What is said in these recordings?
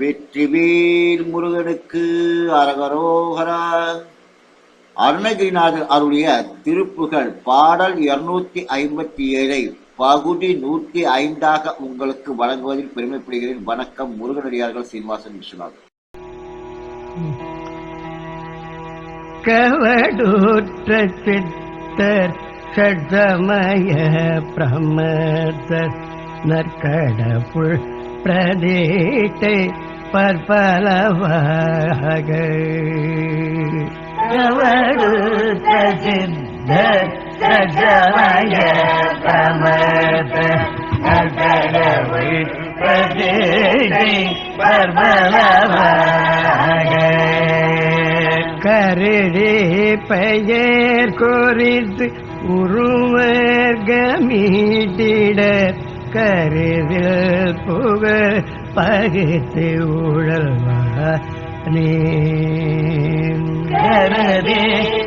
வெற்றிவேல் முருகனுக்கு அரகரோகரா. அருணகிரிநாதர் அருளிய திருப்புகழ் பாடல் இருநூத்தி ஐம்பத்தி ஏழை பகுதி நூத்தி ஐந்தாக உங்களுக்கு வழங்குவதில் பெருமைப்படுகிறேன். வணக்கம் முருகனடியார்கள் சீனிவாசன் விஸ்வநாதன். கவடூற்ற சித்தர் ஷட்சமய பிரமதர் நற்கடப்புள் பிரதேட்டை பற்பலவாக. கவடூற்ற சித்தர் ஷட்சமய பிரமதர் நற்கடப்புள் பிரதீட்டை பற்பலவாக. கருடே பெயர் குறித்து உருவர்கமீட்டிட கருவில் புக பகித்து கருடே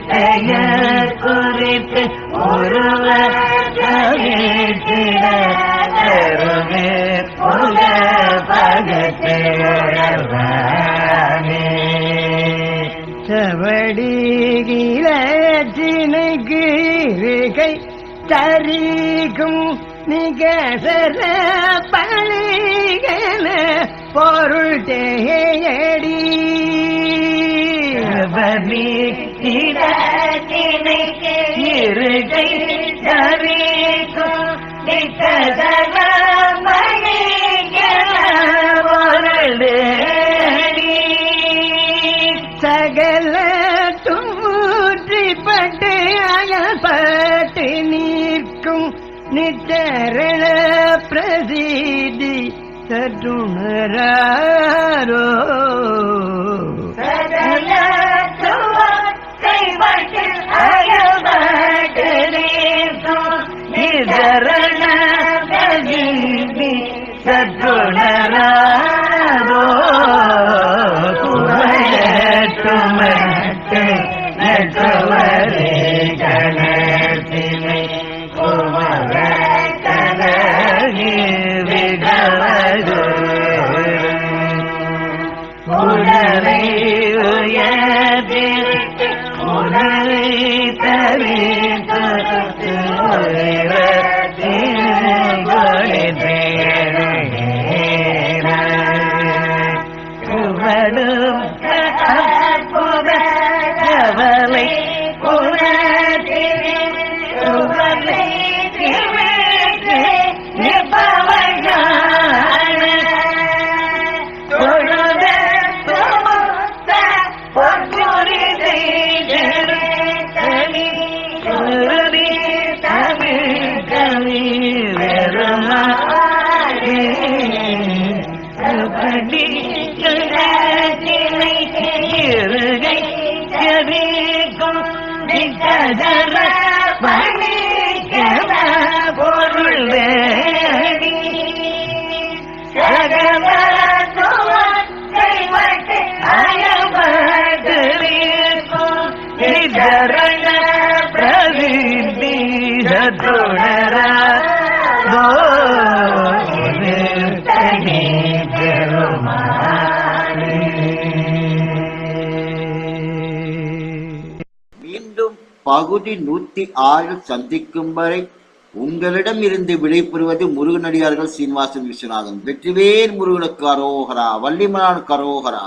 பெயர் குறித்து புக பகித்து உழல்வானே சவடிகிழச்சினைக்கு இருக்கை தரிக்கும் நிகசர பழிகன பொருள் தேடி இருக்கை தரிக்கும் நித்தரண பிரசீதி பிரசித்தி சற்றுணராரோ உடலை உயர்த்திற்கு உடலை தரித்து தனி மீண்டும் பகுதி நூத்தி ஆறில் சந்திக்கும் வரை உங்களிடம் இருந்து விடைபெறுவது முருகனடியார்கள் சீனிவாசன் விஸ்வநாதன். வெற்றிவேல் முருகனுக்கு அரோகரா வள்ளிமலான் கரோகரா